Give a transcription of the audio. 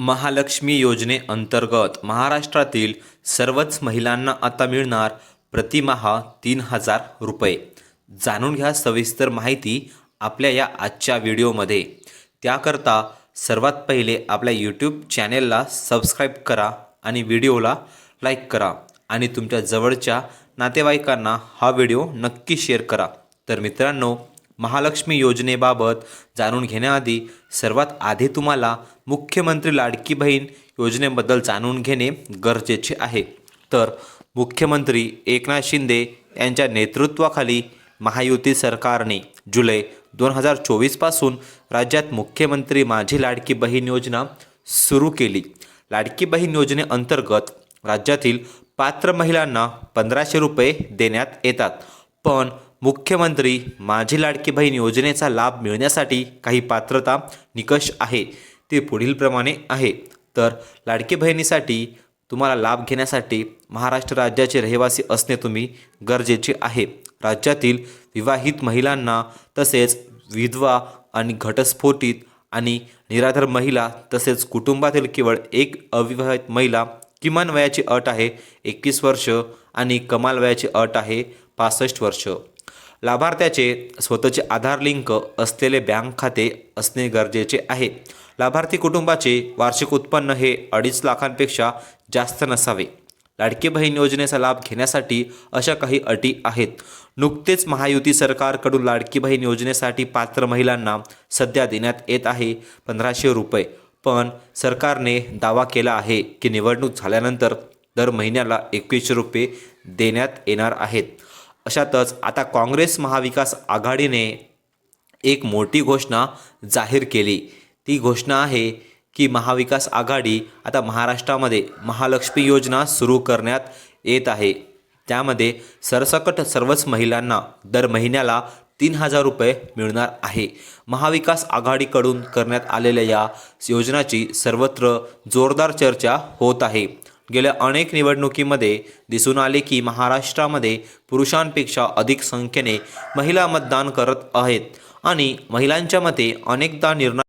महालक्ष्मी योजनेअंतर्गत महाराष्ट्रातील सर्वच महिलांना आता मिळणार प्रतिमाहा तीन हजार रुपये. जाणून घ्या सविस्तर माहिती आपल्या या आजच्या व्हिडिओमध्ये. त्याकरता सर्वात पहिले आपल्या यूट्यूब चॅनेलला सबस्क्राईब करा आणि व्हिडिओला लाईक करा आणि तुमच्या जवळच्या नातेवाईकांना हा व्हिडिओ नक्की शेअर करा. तर मित्रांनो महालक्ष्मी योजनेबाबत जाणून घेण्याआधी सर्वात आधी तुम्हाला मुख्यमंत्री लाडकी बहीण योजनेबद्दल जाणून घेणे गरजेचे आहे. तर मुख्यमंत्री एकनाथ शिंदे यांच्या नेतृत्वाखाली महायुती सरकारने जुलै दोन हजार चोवीसपासून राज्यात मुख्यमंत्री माझी लाडकी बहीण योजना सुरू केली. लाडकी बहीण योजनेअंतर्गत राज्यातील पात्र महिलांना पंधराशे रुपये देण्यात येतात. पण मुख्यमंत्री माझी लाडकी बहीण योजनेचा लाभ मिळण्यासाठी काही पात्रता निकष आहे ते पुढीलप्रमाणे आहे. तर लाडकी बहिणीसाठी तुम्हाला लाभ घेण्यासाठी महाराष्ट्र राज्याचे रहिवासी असणे तुम्ही गरजेचे आहे. राज्यातील विवाहित महिलांना तसेच विधवा आणि घटस्फोटित आणि निराधार महिला तसेच कुटुंबातील केवळ एक अविवाहित महिला किमान वयाची अट आहे एकवीस वर्ष आणि कमाल वयाची अट आहे पासष्ट वर्ष. लाभार्थ्याचे स्वतःचे आधार लिंक असलेले बँक खाते असणे गरजेचे आहे. लाभार्थी कुटुंबाचे वार्षिक उत्पन्न हे अडीच लाखांपेक्षा जास्त नसावे. लाडकी बहीण योजनेचा लाभ घेण्यासाठी अशा काही अटी आहेत. नुकतेच महायुती सरकारकडून लाडकी बहीण योजनेसाठी पात्र महिलांना सध्या देण्यात येत आहे पंधराशे रुपये. पण सरकारने दावा केला आहे की निवडणूक झाल्यानंतर दर महिन्याला एकवीसशे रुपये देण्यात येणार आहेत. अशातच आता काँग्रेस महाविकास आघाडीने एक मोठी घोषणा जाहीर केली. ती घोषणा आहे की महाविकास आघाडी आता महाराष्ट्रामध्ये महालक्ष्मी योजना सुरू करण्यात येत आहे. त्यामध्ये सरसकट सर्वच महिलांना दर महिन्याला तीन हजार रुपये मिळणार आहे. महाविकास आघाडीकडून करण्यात आलेल्या या योजनाची सर्वत्र जोरदार चर्चा होत आहे. गेल्या अनेक निवडणुकीमध्ये दिसून आले की महाराष्ट्रामध्ये पुरुषांपेक्षा अधिक संख्येने महिला मतदान करत आहेत आणि महिलांच्या मते अनेकदा निर्णय